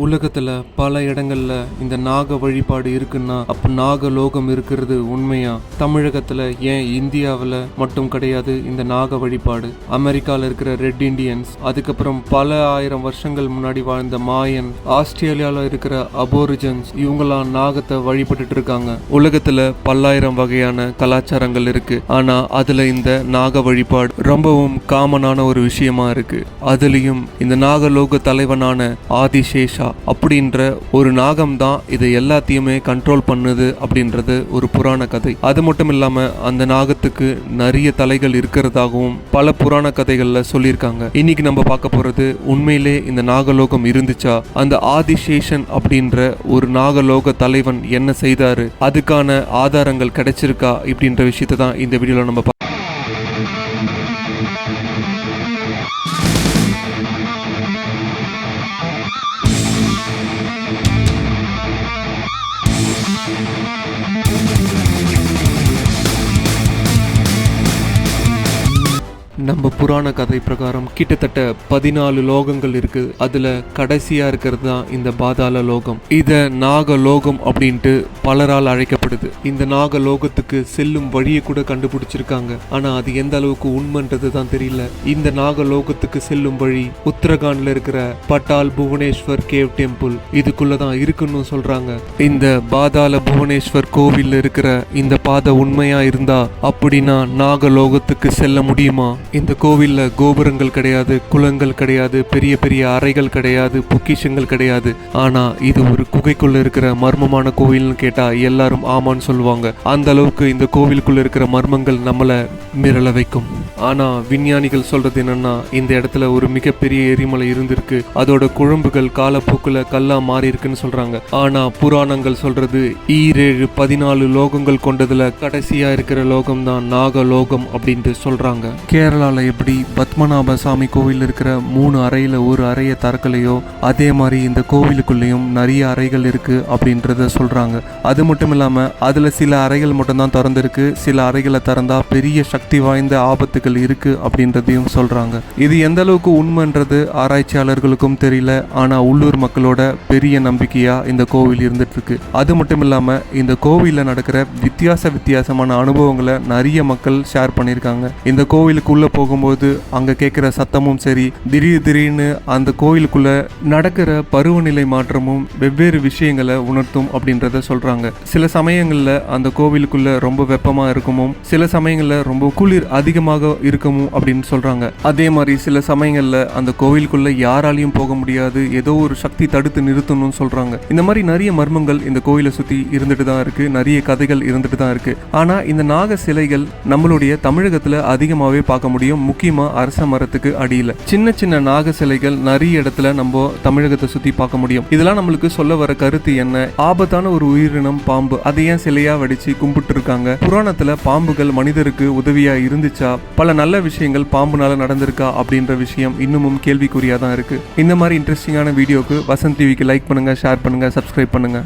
உலகத்துல பல இடங்கள்ல இந்த நாக வழிபாடு இருக்குன்னா அப்ப நாக லோகம் இருக்கிறது உண்மையா? தமிழகத்துல ஏன் இந்தியாவில் மட்டும் கிடையாது இந்த நாக வழிபாடு? அமெரிக்கால இருக்கிற ரெட் இண்டியன்ஸ் அதுக்கப்புறம் பல ஆயிரம் வருஷங்கள் முன்னாடி வாழ்ந்த மாயன் ஆஸ்திரேலியால இருக்கிற அபோரிஜன்ஸ் இவங்கெல்லாம் நாகத்தை வழிபட்டுட்டு இருக்காங்க. உலகத்துல பல்லாயிரம் வகையான கலாச்சாரங்கள் இருக்கு. ஆனா அதுல இந்த நாக வழிபாடு ரொம்பவும் காமனான ஒரு விஷயமா இருக்கு. அதுலயும் இந்த நாகலோக தலைவனான ஆதிசேஷா அப்படின்ற ஒரு நாகம் தான் இதை எல்லாத்தையுமே கண்ட்ரோல் பண்ணுது அப்படின்றது ஒரு புராண கதை. அது மட்டும் இல்லாம அந்த நாகத்துக்கு நிறைய தலைகள் இருக்கிறதாகவும் பல புராண கதைகள்ல சொல்லியிருக்காங்க. இன்னைக்கு நம்ம பார்க்க போறது உண்மையிலே இந்த நாகலோகம் இருந்துச்சா? அந்த ஆதிசேஷன் அப்படின்ற ஒரு நாகலோக தலைவன் என்ன செய்தாரு? அதுக்கான ஆதாரங்கள் கிடைச்சிருக்கா? இப்படின்ற விஷயத்தை தான் இந்த வீடியோல நம்ம பார்க்க Thank you. நம்ம புராண கதை பிரகாரம் கிட்டத்தட்ட பதினாலு லோகங்கள் இருக்கு. அதுல கடைசியா இருக்கிறது தான் இந்த பாதாள லோகம். இத நாக லோகம் அப்படின்ட்டு பலரால் அழைக்கப்படுது. இந்த நாக லோகத்துக்கு செல்லும் வழியை கூட கண்டுபிடிச்சிருக்காங்க. ஆனா அது எந்த அளவுக்கு உண்மைன்றது தான் தெரியல. இந்த நாக லோகத்துக்கு செல்லும் வழி உத்தரகாண்ட்ல இருக்கிற பட்டால் புவனேஸ்வர் கேவ் டெம்பிள் இதுக்குள்ள தான் இருக்குன்னு சொல்றாங்க. இந்த பாதாள புவனேஸ்வர் கோவில் இருக்கிற இந்த பாதை உண்மையா இருந்தா அப்படின்னா நாகலோகத்துக்கு செல்ல முடியுமா? இந்த கோவில்ல கோபுரங்கள் கிடையாது குளங்கள் கிடையாது பெரிய பெரிய அறைகள் கிடையாது பொக்கிஷங்கள் கிடையாது. ஆனா இது ஒரு குகைக்குள்ள இருக்கிற மர்மமான கோவில்னு கேட்டா எல்லாரும் ஆமான்னு சொல்லுவாங்க. அந்த அளவுக்கு இந்த கோவிலுக்குள்ள இருக்கிற மர்மங்கள் நம்மளை மிரள வைக்கும். ஆனா விஞ்ஞானிகள் சொல்றது என்னன்னா இந்த இடத்துல ஒரு மிகப்பெரிய எரிமலை இருந்திருக்கு. அதோட குழம்புகள் காலப்போக்குல கல்லா மாறி இருக்குன்னு சொல்றாங்க. ஆனா புராணங்கள் சொல்றது ஈரேழு பதினாலு லோகங்கள் கொண்டதுல கடைசியா இருக்கிற லோகம் தான் நாக லோகம் அப்படின்ட்டு சொல்றாங்க. கேரளாவில் எப்படி பத்மநாப சாமி கோவில் இருக்கிற மூணு அறையில் ஒரு அறையை திறக்கலையோ அதே மாதிரி இந்த கோவிலுக்குள்ளேயும் நிறைய அறைகள் இருக்குது அப்படின்றத சொல்கிறாங்க அது மட்டும் இல்லாமல் அதில் சில அறைகள் மட்டும்தான் திறந்துருக்கு. சில அறைகளை திறந்தால் பெரிய சக்தி வாய்ந்த ஆபத்துகள் இருக்கு அப்படின்றதையும் சொல்கிறாங்க இது எந்த அளவுக்கு உண்மைன்றது ஆராய்ச்சியாளர்களுக்கும் தெரியல. ஆனால் உள்ளூர் மக்களோட பெரிய நம்பிக்கையாக இந்த கோவில் இருந்துட்டுருக்கு. அது மட்டும் இல்லாமல் இந்த கோவிலில் நடக்கிற வித்தியாச வித்தியாசமான அனுபவங்களை நிறைய மக்கள் ஷேர் பண்ணியிருக்காங்க. இந்த கோவிலுக்குள்ள போகும்போது அங்கே கேட்குற சத்தமும் சரி திடீர் திடீர்னு அந்த கோயிலுக்குள்ளே நடக்கிற பருவநிலை மாற்றமும் வெவ்வேறு விஷயங்களை உணர்த்தும் அப்படின்றத சொல்கிறாங்க சில சமயங்களில் அந்த கோவிலுக்குள்ள ரொம்ப வெப்பமாக இருக்குமும் சில சமயங்களில் ரொம்ப குளிர் அதிகமாக இருக்குமும் அப்படின்னு சொல்கிறாங்க அதே மாதிரி சில சமயங்களில் அந்த கோவிலுக்குள்ள யாராலையும் போக முடியாது ஏதோ ஒரு சக்தி தடுத்து நிறுத்தணும்னு சொல்கிறாங்க இந்த மாதிரி நிறைய மர்மங்கள் இந்த கோயிலை சுற்றி இருந்துட்டு தான் இருக்குது நிறைய கதைகள் இருந்துட்டு தான் இருக்குது ஆனால் இந்த நாக சிலைகள் நம்மளுடைய தமிழகத்தில் அதிகமாகவே பார்க்க முடியும் முக்கியமா அரச மரத்துக்கு அடியில. சின்ன சின்ன நாக சிலைகள் நிறைய இடத்துல நம்ம தமிழகத்தை சுத்தி பார்க்க முடியும். இதெல்லாம் நம்மளுக்கு சொல்ல வர கருத்து என்ன? ஆபத்தான ஒரு உயிரினம் பாம்பு. அதை ஏன் சிலையா வடிச்சு கும்பிட்டு இருக்காங்க புராணத்துல பாம்புகள் மனிதருக்கு உதவியா இருந்துச்சா? பல நல்ல விஷயங்கள் பாம்புனால நடந்திருக்கா? அப்படின்ற விஷயம் இன்னமும் கேள்விக்குறியா தான் இருக்கு. இந்த மாதிரி இன்ட்ரெஸ்டிங்கான வீடியோக்கு வசந்த் டிவிக்கு லைக் பண்ணுங்க ஷேர் பண்ணுங்க சப்ஸ்கிரைப் பண்ணுங்க.